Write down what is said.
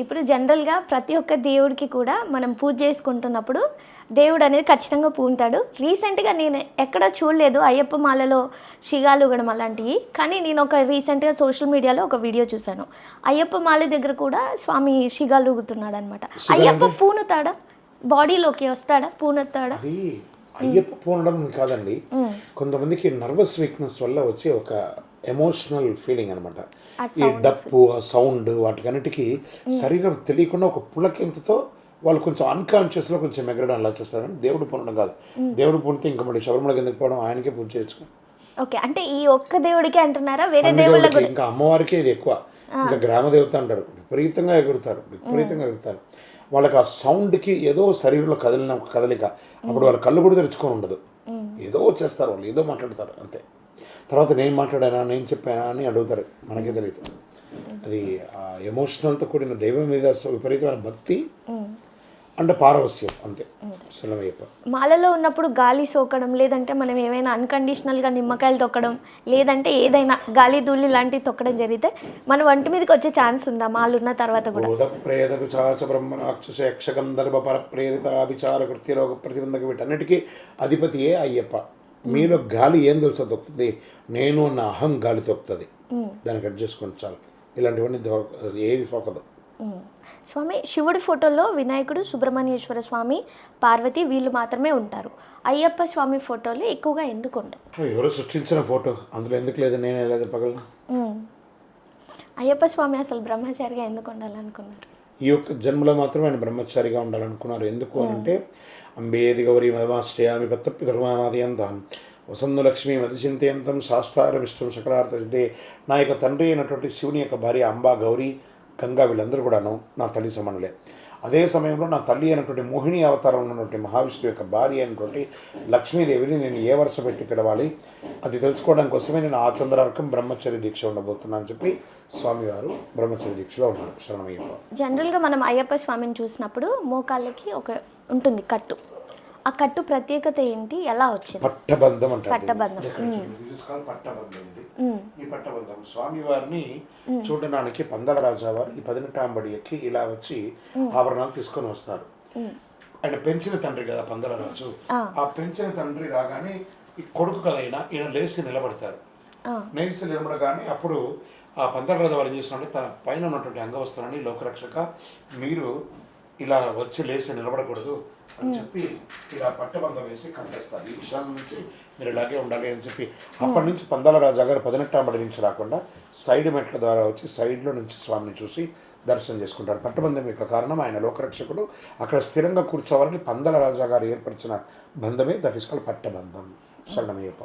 ఇప్పుడు జనరల్గా ప్రతి ఒక్క దేవుడికి కూడా మనం పూజ చేసుకుంటున్నప్పుడు దేవుడు అనేది ఖచ్చితంగా పూంటాడు. రీసెంట్గా నేను ఎక్కడ చూడలేదు అయ్యప్ప మాలలో షిగాలు ఉగడం అలాంటివి. కానీ నేను ఒక రీసెంట్గా సోషల్ మీడియాలో ఒక వీడియో చూశాను. అయ్యప్ప మాల దగ్గర కూడా స్వామి షిగాలు ఊగుతున్నాడు అనమాట అయ్యప్ప పూనుతాడా? బాడీలోకి వస్తాడా? పూనుతాడా అయ్యప్ప పూనడం కాదండి. కొంతమందికి నర్వస్ వీక్నెస్ వల్ల వచ్చే ఒక ఎమోషనల్ ఫీలింగ్ అనమాట ఈ డప్పు ఆ సౌండ్ వాటికన్నిటికీ శరీరం తెలియకుండా ఒక పులకింతతో వాళ్ళు కొంచెం అన్కాన్షియస్లో కొంచెం ఎగరడం అలా చేస్తారు. కానీ దేవుడు పూనడం కాదు. దేవుడు పూనితే ఇంకా మళ్ళీ శబరిమల కిందకి పోవడం ఆయనకే పూజ చేయొచ్చు ఓకే అంటే ఈ ఒక్క దేవుడికి అంటున్నారా? వేరే దేవుళ్ళకి ఇంకా అమ్మవారికే ఇది ఎక్కువ. ఇంకా గ్రామ దేవత అంటారు. విపరీతంగా ఎగురుతారు. విపరీతంగా ఎగురుతారు. వాళ్ళకి ఆ సౌండ్కి ఏదో శరీరంలో కదిలిన కదలిక. అప్పుడు వాళ్ళ కళ్ళు కూడా తెరుచుకొని ఉండదు. ఏదో చేస్తారు వాళ్ళు ఏదో మాట్లాడతారు అంతే. తర్వాత నేను మాట్లాడానా నేను చెప్పానా అని అడుగుతారు. మనకే తెలియదు అది ఆ ఎమోషనల్తో కూడిన దైవం మీద విపరీతమైన భక్తి అంటే పారవస్యం అంతే. సులభయ్యప్ప మాలలో ఉన్నప్పుడు గాలి సోకడం లేదంటే మనం ఏమైనా అన్కండిషనల్గా నిమ్మకాయలు తొక్కడం లేదంటే ఏదైనా గాలి ధూళి లాంటివి తొక్కడం జరిగితే మన వంటి మీదకి వచ్చే ఛాన్స్ ఉందా? మాలు ఉన్న తర్వాత కూడా. భూత ప్రేత పిశాచ బ్రహ్మ రాక్షస యక్ష గంధర్వ పర ప్రేరిత అభిచార కృత్యలోక ప్రతిబంధక వీటన్నిటికీ అధిపతియే అయ్యప్ప. మీలో గాలి ఏం తెలుసో తొక్కుతుంది? నేను అన్న అహం గాలి తొక్కుతుంది. దానికి అడ్జస్ట్ చేసుకోండి చాలు. ఇలాంటివన్నీ ఏది సోకదు. స్వామి శివుడి ఫోటోలో వినాయకుడు సుబ్రహ్మణ్యేశ్వర స్వామి పార్వతి వీళ్ళు మాత్రమే ఉంటారు. అయ్యప్ప స్వామి ఫోటోలు ఎక్కువగా ఎందుకు ఉండవు? ఎవరు సృష్టించిన ఫోటో. అందులో ఎందుకు లేదు? నేను ఉమ్. అయ్యప్ప స్వామి అసలు బ్రహ్మచారిగా ఎందుకు ఉండాలనుకున్నారు? ఈ యొక్క జన్మలో మాత్రమే ఆయన బ్రహ్మచారిగా ఉండాలనుకున్నారు. ఎందుకు అని అంటే అంబేది గౌరీ మదమాశ్రయామి పత్తప్పి ధర్మాదయంతాం వసంత లక్ష్మి మతిచింతయంతం శాస్త్రార విష్ణు శకలార్థే నా యొక్క తండ్రి అయినటువంటి శివుని యొక్క భార్య అంబా గౌరీ గంగా వీళ్ళందరూ కూడాను నా తల్లి సమానులే అదే సమయంలో నా తల్లి అయినటువంటి మోహిని అవతారంలో ఉన్నటువంటి మహావిష్ణువు యొక్క భార్య అయినటువంటి లక్ష్మీదేవిని నేను ఏ వరుస పెట్టి పిలవాలి? అది తెలుసుకోవడం కోసమే నేను ఆ చంద్రార్కం బ్రహ్మచర్య దీక్ష ఉండబోతున్నా అని చెప్పి స్వామివారు బ్రహ్మచర్య దీక్షలో ఉన్నారు. శరణమయ్యప్ప. జనరల్గా మనం అయ్యప్ప స్వామిని చూసినప్పుడు మోకాళ్ళకి ఒక ఉంటుంది కట్టు. ఆ కట్టు ప్రత్యేకత ఏంటి? ఎలా వచ్చింది? పట్టబంధం అంటారు పట్టబంధం. పట్టబంధం ఇది. ఈ పట్టబంధం. స్వామివారిని చూడడానికి పందల రాజా వారు ఈ పదినెట్టాం బడి ఎక్కి ఇలా వచ్చి ఆభరణాలు తీసుకొని వస్తారు. ఆయన పెంచిన తండ్రి కదా పందల రాజు ఆ పెంచిన తండ్రి రాగానే ఈ కొడుకు కదా ఈయన ఈయన లేచి నిలబడతారు. లేచి నిలబడగానే అప్పుడు ఆ పందల రాజు వారు ఏం చేస్తున్నారంటే తన పైన ఉన్నటువంటి అంగవస్త్రాన్ని లోకరక్షక మీరు ఇలా వచ్చి లేచి నిలబడకూడదు అని చెప్పి ఇలా పట్టబంధం వేసి కట్టేస్తారు ఈ విషయం నుంచి మీరు ఇలాగే ఉండాలి అని చెప్పి అప్పటి నుంచి పందాల రాజా గారు పదినెట్టాం బడి నుంచి రాకుండా సైడ్ మెట్ల ద్వారా వచ్చి సైడ్లో నుంచి స్వామిని చూసి దర్శనం చేసుకుంటారు. పట్టబంధం యొక్క కారణం ఆయన లోకరక్షకుడు. అక్కడ స్థిరంగా కూర్చోవాలని పందల రాజా గారు ఏర్పరిచిన బంధమే. దట్ ఇస్ కాల్ పట్టబంధం. శరణమయ్యప్ప.